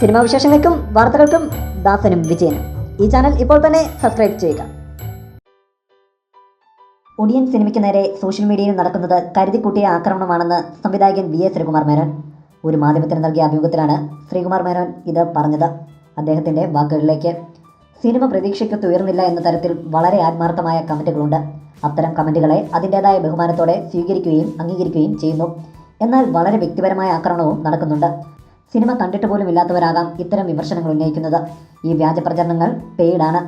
Cinema വിശേഷങ്ങൾക്കും വാർത്തകൾക്കും ദാസനും വിജയനും. ഈ ചാനൽ ഇപ്പോൾ തന്നെ സബ്സ്ക്രൈബ് ചെയ്യുക. ഒടിയൻ സിനിമയ്ക്ക് നേരെ സോഷ്യൽ മീഡിയയിൽ നടക്കുന്നത് കരുതിക്കൂട്ടിയ ആക്രമണമാണെന്ന് സംവിധായകൻ വി എസ് ശ്രീകുമാർ മേനോൻ. ഒരു മാധ്യമത്തിന് നൽകിയ അഭിമുഖത്തിലാണ് ശ്രീകുമാർ മേനോൻ ഇത് പറഞ്ഞത്. അദ്ദേഹത്തിന്റെ വാക്കുകളിലേക്ക് സിനിമ പ്രതീക്ഷയ്ക്കൊത്ത് ഉയർന്നില്ല എന്ന തരത്തിൽ വളരെ ആത്മാർത്ഥമായ കമന്റുകളുണ്ട് അത്തരം കമന്റുകളെ അതിന്റേതായ ബഹുമാനത്തോടെ സ്വീകരിക്കുകയും അംഗീകരിക്കുകയും ചെയ്യുന്നു. എന്നാൽ വളരെ വ്യക്തിപരമായ ആക്രമണവും നടക്കുന്നുണ്ട്. സിനിമ കണ്ടിട്ട് പോലും ഇല്ലാത്തവരാകാം ഇത്തരം വിമർശനങ്ങൾ ഉന്നയിക്കുന്നത്. ഈ വ്യാജ പ്രചരണങ്ങൾ പെയ്ഡാണ്.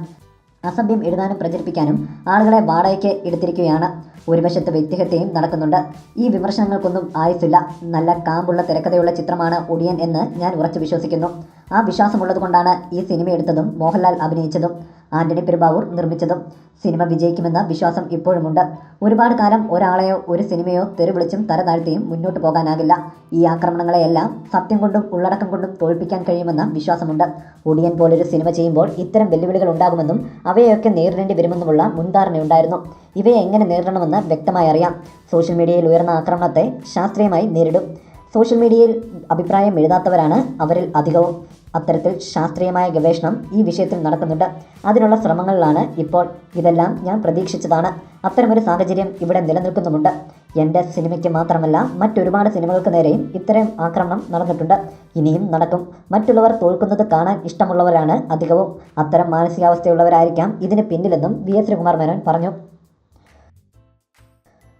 അസഭ്യം എഴുതാനും പ്രചരിപ്പിക്കാനും ആളുകളെ വാടകയ്ക്ക് എടുത്തിരിക്കുകയാണ്. വശത്ത് വ്യക്തിഹത്യയും നടക്കുന്നുണ്ട്. ഈ വിമർശനങ്ങൾക്കൊന്നും ആയുസില്ല നല്ല കാമ്പുള്ള തിരക്കഥയുള്ള ചിത്രമാണ് ഒടിയൻ എന്ന് ഞാൻ ഉറച്ചു വിശ്വസിക്കുന്നു. ആ വിശ്വാസമുള്ളതുകൊണ്ടാണ് ഈ സിനിമ എടുത്തതും മോഹൻലാൽ അഭിനയിച്ചതും ആന്റണി പെരുമ്പാവൂർ നിർമ്മിച്ചതും. സിനിമ വിജയിക്കുമെന്ന വിശ്വാസം ഇപ്പോഴുമുണ്ട്. ഒരുപാട് കാലം ഒരാളെയോ ഒരു സിനിമയോ തെറിവിളിച്ചും തരതാഴ്ത്തിയും മുന്നോട്ട് പോകാനാകില്ല. ഈ ആക്രമണങ്ങളെയെല്ലാം സത്യം കൊണ്ടും ഉള്ളടക്കം കൊണ്ടും തോൽപ്പിക്കാൻ കഴിയുമെന്ന വിശ്വാസമുണ്ട്. ഒടിയൻ പോലൊരു സിനിമ ചെയ്യുമ്പോൾ ഇത്തരം വെല്ലുവിളികൾ ഉണ്ടാകുമെന്നും അവയൊക്കെ നേരിടേണ്ടി വരുമെന്നുമുള്ള മുൻധാരണയുണ്ടായിരുന്നു. ഇവയെ എങ്ങനെ നേരിടണമെന്ന് വ്യക്തമായി അറിയാം. സോഷ്യൽ മീഡിയയിൽ ഉയർന്ന ആക്രമണത്തെ ശാസ്ത്രീയമായി നേരിടും. സോഷ്യൽ മീഡിയയിൽ അഭിപ്രായം എഴുതാത്തവരാണ് അവരിൽ അധികവും. അത്തരത്തിൽ ശാസ്ത്രീയമായ ഗവേഷണം ഈ വിഷയത്തിൽ നടക്കുന്നുണ്ട്. അതിനുള്ള ശ്രമങ്ങളിലാണ് ഇപ്പോൾ ഇതെല്ലാം ഞാൻ പ്രതീക്ഷിച്ചതാണ്. അത്തരമൊരു സാഹചര്യം ഇവിടെ നിലനിൽക്കുന്നുമുണ്ട്. എന്റെ സിനിമയ്ക്ക് മാത്രമല്ല മറ്റൊരുപാട് സിനിമകൾക്ക് നേരെയും ഇത്തരം ആക്രമണം നടന്നിട്ടുണ്ട്. ഇനിയും നടക്കും. മറ്റുള്ളവർ തോൽക്കുന്നത് കാണാൻ ഇഷ്ടമുള്ളവരാണ് അധികവും. അത്തരം മാനസികാവസ്ഥയുള്ളവരായിരിക്കാം ഇതിന് പിന്നിലെന്നും വി എസ് ശ്രീകുമാർ മേനോൻ പറഞ്ഞു.